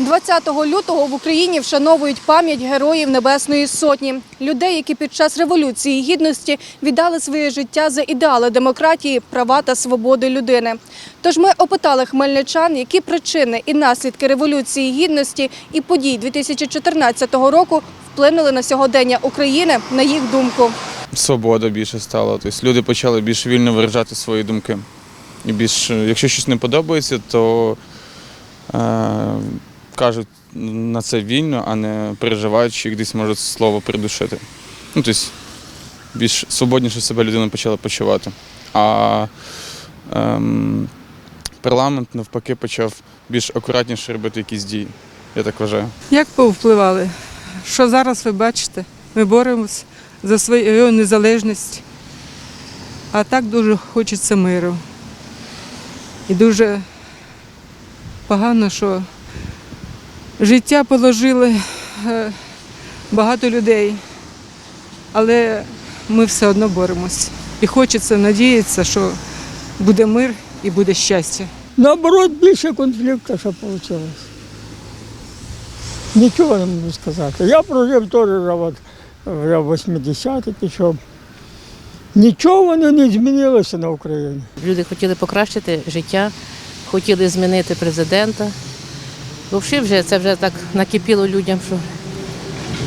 20 лютого в Україні вшановують пам'ять героїв Небесної Сотні, людей, які під час революції гідності віддали своє життя за ідеали демократії, права та свободи людини. Тож ми опитали хмельничан, які причини і наслідки революції гідності і подій 2014 року вплинули на сьогодення України, на їх думку. свобода більше стала. Тобто люди почали більш вільно виражати свої думки. І більш, якщо щось не подобається, то е, кажуть на це вільно, а не переживають, що десь можуть слово придушити. Ну, тобто більш свободніше себе людина почала почувати. А ем, парламент навпаки почав більш акуратніше робити якісь дії. Я так вважаю. Як повпливали? Що зараз ви бачите? Ми боремось за свою незалежність. А так дуже хочеться миру. І дуже погано, що життя положили е, багато людей, але ми все одно боремось. І хочеться надіятися, що буде мир і буде щастя. Наоборот, більше конфлікту, що вийшло. Нічого не можу сказати. Я прожив теж вже, вже в 80-ті пішов. Нічого воно не змінилося на Україні. Люди хотіли покращити життя, хотіли змінити президента. Взагалі вже це вже так накипіло людям, що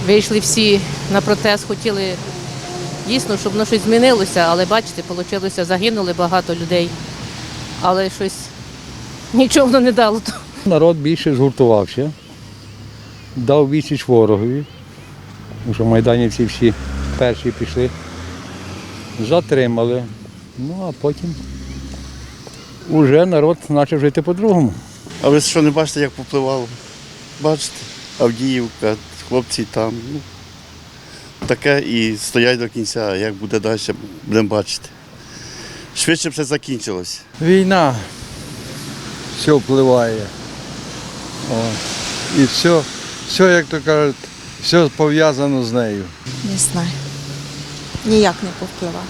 вийшли всі на протест, хотіли дійсно, щоб воно щось змінилося, але бачите, вийшло, загинули багато людей. Але щось нічого воно не дало. Народ більше згуртувався, дав відсіч ворогові, тому що майданівці всі перші пішли, затримали. Ну а потім вже народ почав жити по-другому. А ви що не бачите, як попливало? Бачите, Авдіївка, хлопці там. Ну, таке і стоять до кінця, а як буде далі, будемо бачити. Швидше все закінчилось. Війна все впливає. О. І все, все, як то кажуть, все пов'язано з нею. Не знаю. Ніяк не повпливав.